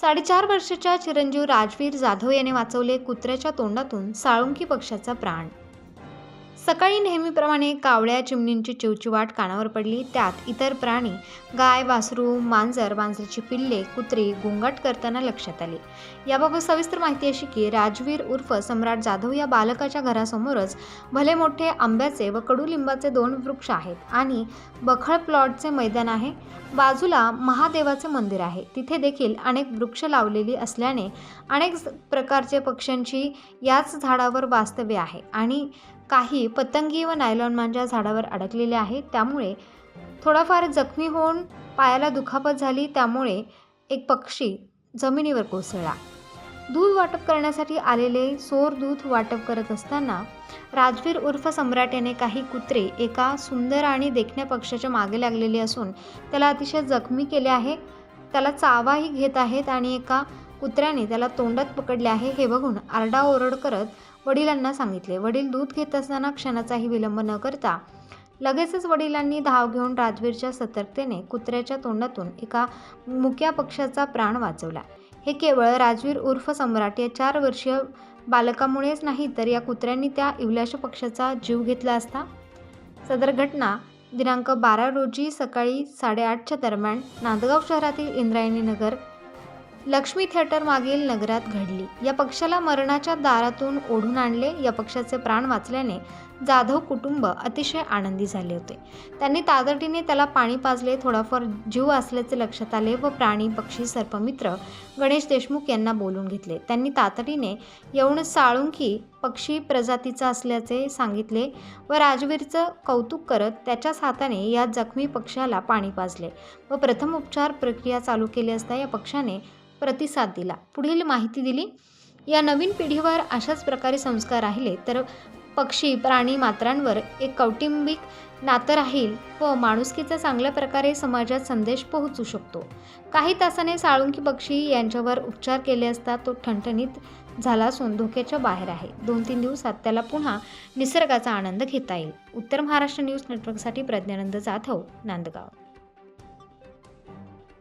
साडेचार वर्षाच्या चिरंजीव राजवीर जाधव याने वाचवले कुत्र्याच्या तोंडातून साळुंकी पक्षाचा प्राण. सकाळी नेहमीप्रमाणे कावळ्या चिमणींची चिवचिवाट कानावर पडली. त्यात इतर प्राणी गाय वासरू मांजर मांजरीची पिल्ले कुत्री गोंगाट करताना लक्षात आले. याबाबत सविस्तर माहिती अशी की राजवीर उर्फ सम्राट जाधव या बालकाच्या घरासमोरच भले मोठे आंब्याचे व कडुलिंबाचे दोन वृक्ष आहेत आणि बखळ प्लॉटचे मैदान आहे बाजूला महादेवाचे मंदिर आहे. तिथे देखील अनेक वृक्ष लावलेली असल्याने अनेक प्रकारचे पक्ष्यांची याच झाडावर वास्तव्य आहे आणि काही पतंगी व नायलॉन मांजा झाडावर अडकलेले आहेत. त्यामुळे थोडाफार जखमी होऊन पायाला दुखापत झाली. त्यामुळे एक पक्षी जमिनीवर कोसळला. दूध वाटप करण्यासाठी आलेले सोर दूध वाटप करत असताना राजवीर उर्फ सम्राट याने काही कुत्रे एका सुंदर आणि देखण्या पक्षाच्या मागे लागलेले असून त्याला अतिशय जखमी केले आहे त्याला चावाही घेत आहेत आणि एका कुत्र्याने त्याला तोंडात पकडले आहे हे बघून आरडाओरड करत वडिलांना सांगितले वडील दूध घेत असताना क्षणाचाही विलंब न करता. लगेचच वडिलांनी धाव घेऊन राजवीरच्या सतर्कतेने कुत्र्याच्या तोंडातून एका मुक्या पक्षाचा प्राण वाचवला. हे केवळ राजवीर उर्फ सम्राट या चार वर्षीय बालकामुळेच नाही तर या कुत्र्यांनी त्या इवल्याश पक्षाचा जीव घेतला असता? सदर घटना दिनांक बारा रोजी सकाळी साडेआठच्या दरम्यान नांदगाव शहरातील इंद्रायणी नगर लक्ष्मी थिएटर मागील नगरात घडली. या पक्षाला मरणाच्या दारातून ओढून आणले. या पक्षाचे प्राण वाचल्याने जाधव कुटुंब अतिशय आनंदी झाले होते. त्यांनी तातडीने त्याला पाणी पाजले थोडाफार जीव असल्याचे लक्षात आले व प्राणी पक्षी सर्पमित्र गणेश देशमुख यांना बोलून घेतले. त्यांनी तातडीने येऊन साळुंकी पक्षी प्रजातीचा असल्याचे सांगितले व राजवीरचं कौतुक करत त्याच्याच हाताने या जखमी पक्षाला पाणी पाजले व प्रथम उपचार प्रक्रिया चालू केली असता या पक्षाने प्रतिसाद दिला. पुढील माहिती दिली. या नवीन पिढीवर अशाच प्रकारे संस्कार राहिले तर पक्षी प्राणी मात्रांवर एक कौटुंबिक नातं राहील व माणुसकीचा चांगल्या प्रकारे समाजात संदेश पोहोचू शकतो. काही तासाने साळुंकी पक्षी यांच्यावर उपचार केले असता तो ठणठणीत झाला असून धोक्याच्या बाहेर आहे. दोन तीन दिवसात त्याला पुन्हा निसर्गाचा आनंद घेता येईल. उत्तर महाराष्ट्र न्यूज नेटवर्कसाठी प्रज्ञानंद जाधव नांदगाव.